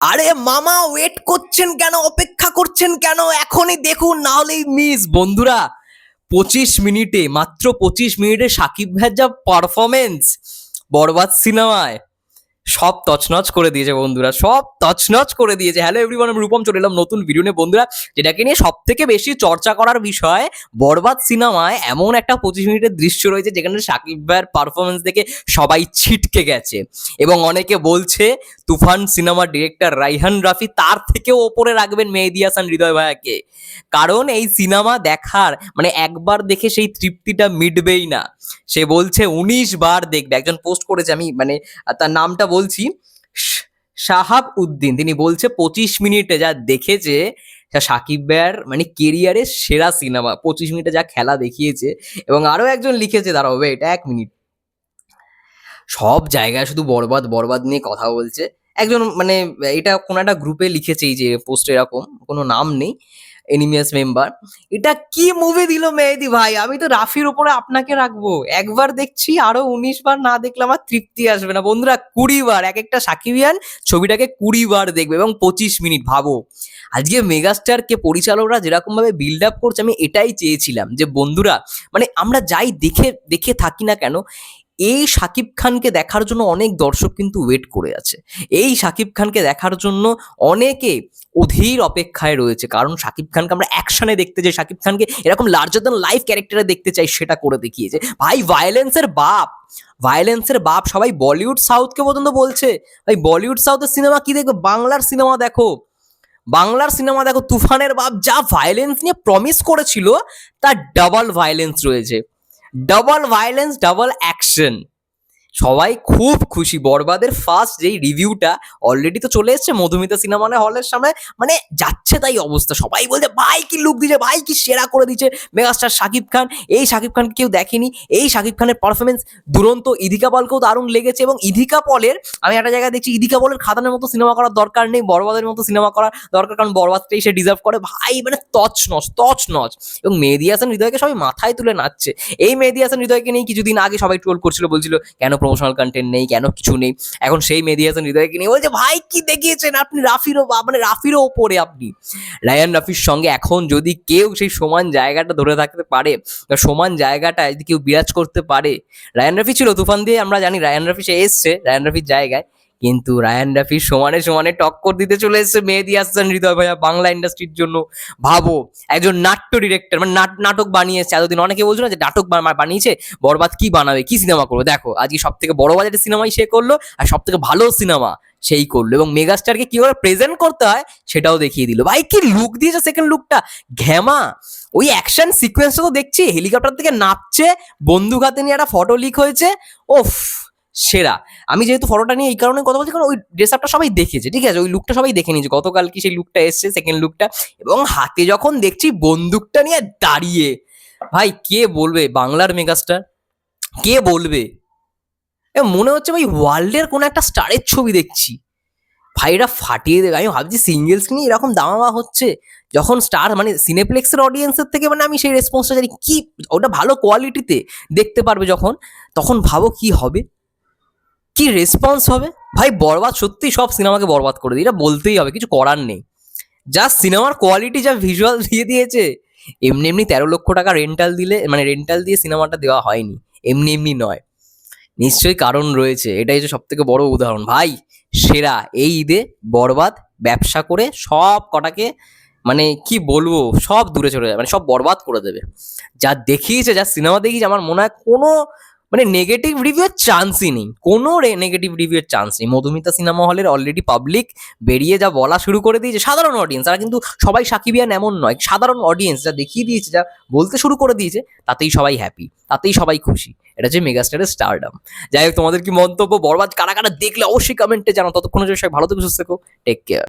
আরে মামা ওয়েট করছেন কেন? অপেক্ষা করছেন কেন? এখনই দেখুন, না হলেই মিস বন্ধুরা, পঁচিশ মিনিটে, মাত্র পঁচিশ মিনিটে সাকিব ভাইয়ের যা পারফরমেন্স বরবাদ সিনেমায় সব তছনছ করে দিয়েছে বন্ধুরা, সব তছনছ করে দিয়েছে। হ্যালো এভরিওয়ান আমি রূপম চলে এলাম নতুন ভিডিও নিয়ে। বন্ধুরা, যেটাকে নিয়ে সব থেকে বেশি চর্চা করার বিষয়, বরবাদ সিনেমায় এমন একটা পঁচিশ মিনিটের দৃশ্য রয়েছে, যেখানে সাকিব ভাইয়ের পারফরমেন্স দেখে সবাই ছিটকে গেছে। এবং অনেকে বলছে, তুফান সিনেমার ডিরেক্টর রাইহান রাফি তার থেকেও ওপরে রাখবেন মেহেদি হাসান, হৃদয় ভাইয়াকে। কারণ এই সিনেমা দেখার মানে একবার দেখে সেই তৃপ্তিটা মিটবেই না। সে বলছে, উনিশ বার দেখবে। একজন পোস্ট করেছে, আমি মানে তার নামটা বলছি শাহাব উদ্দিন, তিনি বলছে পঁচিশ মিনিটে যা দেখেছে তা সাকিব ভাইয়ার মানে কেরিয়ারের সেরা সিনেমা, পঁচিশ মিনিটে যা খেলা দেখিয়েছে এবং আরও একজন লিখেছে, দাঁড়াও এটা এক মিনিট। সব জায়গায় শুধু বরবাদ বরবাদ নিয়ে কথা বলছে। একজন মানে এটা কোনো একটা গ্রুপে লিখেছে এই যে পোস্ট এরকম, কোনো নাম নেই। এনিমিয়াস মেম্বার এটা কি মুভি দিল মেহেদি ভাই? আমি তো রাফির উপরে আপনাকে রাখব। একবার দেখছি, আরও উনিশ বার না দেখলে আমার তৃপ্তি আসবে না। বন্ধুরা, কুড়ি বার, এক একটা সাকিবিয়ান ছবিটাকে কুড়ি বার দেখবে এবং পঁচিশ মিনিট, ভাবো। আজকে মেগাস্টারকে পরিচালকরা যেরকম ভাবে বিল্ড আপ করছে, আমি এটাই চেয়েছিলাম যে, বন্ধুরা মানে আমরা যাই দেখে দেখে থাকি না কেন এই শাকিব খানকে দেখার জন্য অনেক দর্শক কিন্তু ওয়েট করে আছে। এই শাকিব খানকে দেখার জন্য অনেকে অধীর অপেক্ষায় রয়েছে। কারণ শাকিব খানকে আমরা অ্যাকশনে দেখতে চাই শাকিব খানকে এরকম লার্জার দ্যান লাইফ ক্যারেক্টারে দেখতে চাই সেটা করে দেখিয়েছে। ভাই ভায়োলেন্সের বাপ ভায়োলেন্সের বাপ সবাই বলিউড সাউথকে পর্যন্ত বলছে। ভাই বলিউড সাউথের সিনেমা কি দেখবে? বাংলার সিনেমা দেখো। বাংলার সিনেমা দেখো, তুফানের বাপ যা ভায়োলেন্স নিয়ে প্রমিস করেছিল, তার ডাবল ভায়োলেন্স রয়েছে। ডাবল ভায়োলেন্স ডাবল অ্যাকশন সবাই খুব খুশি। বরবাদের ফার্স্ট যেই রিভিউটা অলরেডি তো চলে এসেছে মধুমিতা সিনেমা হলের সামনে মানে যাচ্ছে তাই অবস্থা। সবাই বলছে, ভাই কি লুক দিচ্ছে ভাই কি সেরা করে দিচ্ছে মেগাস্টার শাকিব খান। এই শাকিব খানকে কেউ দেখেনি, এই শাকিব খানের পারফরমেন্স দুরন্ত। ইদিকা পলকেও দারুণ লেগেছে এবং ইদিকা পলের, আমি একটা জায়গায় দেখছি, ইদিকা পলের খাদানের মতো সিনেমা করার দরকার নেই, বরবাদের মতো সিনেমা করার দরকার, কারণ বরবাদটাই সে ডিজার্ভ করে। ভাই মানে তছ নচ তছ নচ এবং মেহেদি হাসান হৃদয়কে সবাই মাথায় তুলে নাচছে। এই মেহেদি হাসান হৃদয়কে নিয়ে কিছুদিন আগে সবাই ট্রোল করছিল, বলছিল, কেন প্রমোশনাল কন্টেন্ট নেই, কেন কিছু নেই? এখন সেই মেহেদি হাসান হৃদয়কে নিয়ে বলছে, ভাই, কি দেখিয়েছেন আপনি রাফিরও মানে রাফিরও ওপরে আপনি? রায়ান রাফির সঙ্গে এখন যদি কেউ সেই সমান জায়গাটা ধরে থাকতে পারে, বা সমান জায়গাটা যদি কেউ বিরাজ করতে পারে, রায়ান রাফি ছিল, তুফান দিয়ে আমরা জানি রায়ন রাফি সে এসছে, রায়ান রাফির জায়গায়। কিন্তু রায়ান রাফির সমানে সমানে টক্কর দিতে চলে এসেছে। মেহেদি হাসান, হৃদয় ভাইয়া বাংলা ইন্ডাস্ট্রির জন্য। ভাবো, একজন নাট্য ডিরেক্টর মানে নাট- নাটক বানিয়েছে এতদিন অনেকে বলছো না যে নাটক বানিয়েছে, বরবাদ কি বানাবে, কি সিনেমা করবে? দেখো, আজকে সব থেকে বড় বাজেটের সিনেমাই সে করল, আর সব থেকে ভালো সিনেমা সেই করল। এবং মেগাস্টারকে কীভাবে প্রেজেন্ট করতে হয়, সেটাও দেখিয়ে দিল। ভাই, কি লুক দিয়েছে সেকেন্ড লুকটা ঘ্যামা ওই অ্যাকশন সিকোয়েন্সটা তো দেখছি হেলিকপ্টার থেকে নাচছে বন্দুক হাতে নিয়ে একটা ফটো লিক হয়েছে ওফ সেরা। আমি যেহেতু ফটোটা নিয়ে এই কারণে কথা বলছি, কারণ ওই ড্রেস আপটা সবাই দেখেছে, ঠিক আছে? ওই লুকটা সবাই দেখে নিয়েছে গতকাল কি সেই লুকটা এসছে সেকেন্ড লুকটা এবং হাতে যখন দেখছি বন্দুকটা নিয়ে দাঁড়িয়ে, ভাই কে বলবে? বাংলার মেগাস্টার কে বলবে? মনে হচ্ছে ভাই ওয়ার্ল্ডের কোনো একটা স্টারের ছবি দেখছি। ভাইরা ফাটিয়ে দেবে। আমি ভাবছি সিঙ্গেলস নিয়ে এরকম দামামা হচ্ছে, যখন স্টার মানে সিনেপ্লেক্সের অডিয়েন্সের থেকে মানে আমি সেই রেসপন্সটা জানি। কি? ওটা ভালো কোয়ালিটিতে দেখতে পারবে যখন, তখন ভাবো কি হবে। কি রেসপন্স হবে? ভাই, বরবাদ, সত্যি সব সিনেমাকে বরবাদ করে দিই। এটা বলতেই হবে, কিছু করার নেই। যা সিনেমার কোয়ালিটি যা ভিজুয়াল দিয়ে দিয়েছে, এমনি এমনি তেরো লক্ষ টাকা রেন্টাল দিলে মানে রেন্টাল দিয়ে সিনেমাটা দেওয়া হয়নি। এমনি এমনি নয়। নিশ্চয়ই কারণ রয়েছে। এটাই হচ্ছে সব থেকে বড় উদাহরণ। ভাই, সেরা, এই ঈদে বরবাদ, ব্যবসা করে সব কটাকে মানে কি বলব, সব দূরে চলে যাবে মানে সব বরবাদ করে দেবে। যা দেখিয়েছে, যা সিনেমা দেখিয়েছে, আমার মনে হয় কোনো মানে নেগেটিভ রিভিউয়ের চান্সই নেই। কোনো নেগেটিভ রিভিউয়ের চান্স নেই। মধুমিতা সিনেমা হলের অলরেডি পাবলিক বেরিয়ে যা বলা শুরু করে দিয়েছে সাধারণ অডিয়েন্স তারা কিন্তু সবাই সাকিবিয়ান এমন নয়, সাধারণ অডিয়েন্স যা দেখিয়ে দিয়েছে, যা বলতে শুরু করে দিয়েছে, তাতেই সবাই হ্যাপি তাতেই সবাই খুশি। এটা হচ্ছে মেগাস্টারের স্টারডাম যাই হোক, তোমাদের কি মন্তব্য বরবাদ, কারা কারা দেখলে অবশ্যই কমেন্টে জানো ততক্ষণ সবাই ভালো থেকে, সুস্থ থেকো টেক কেয়ার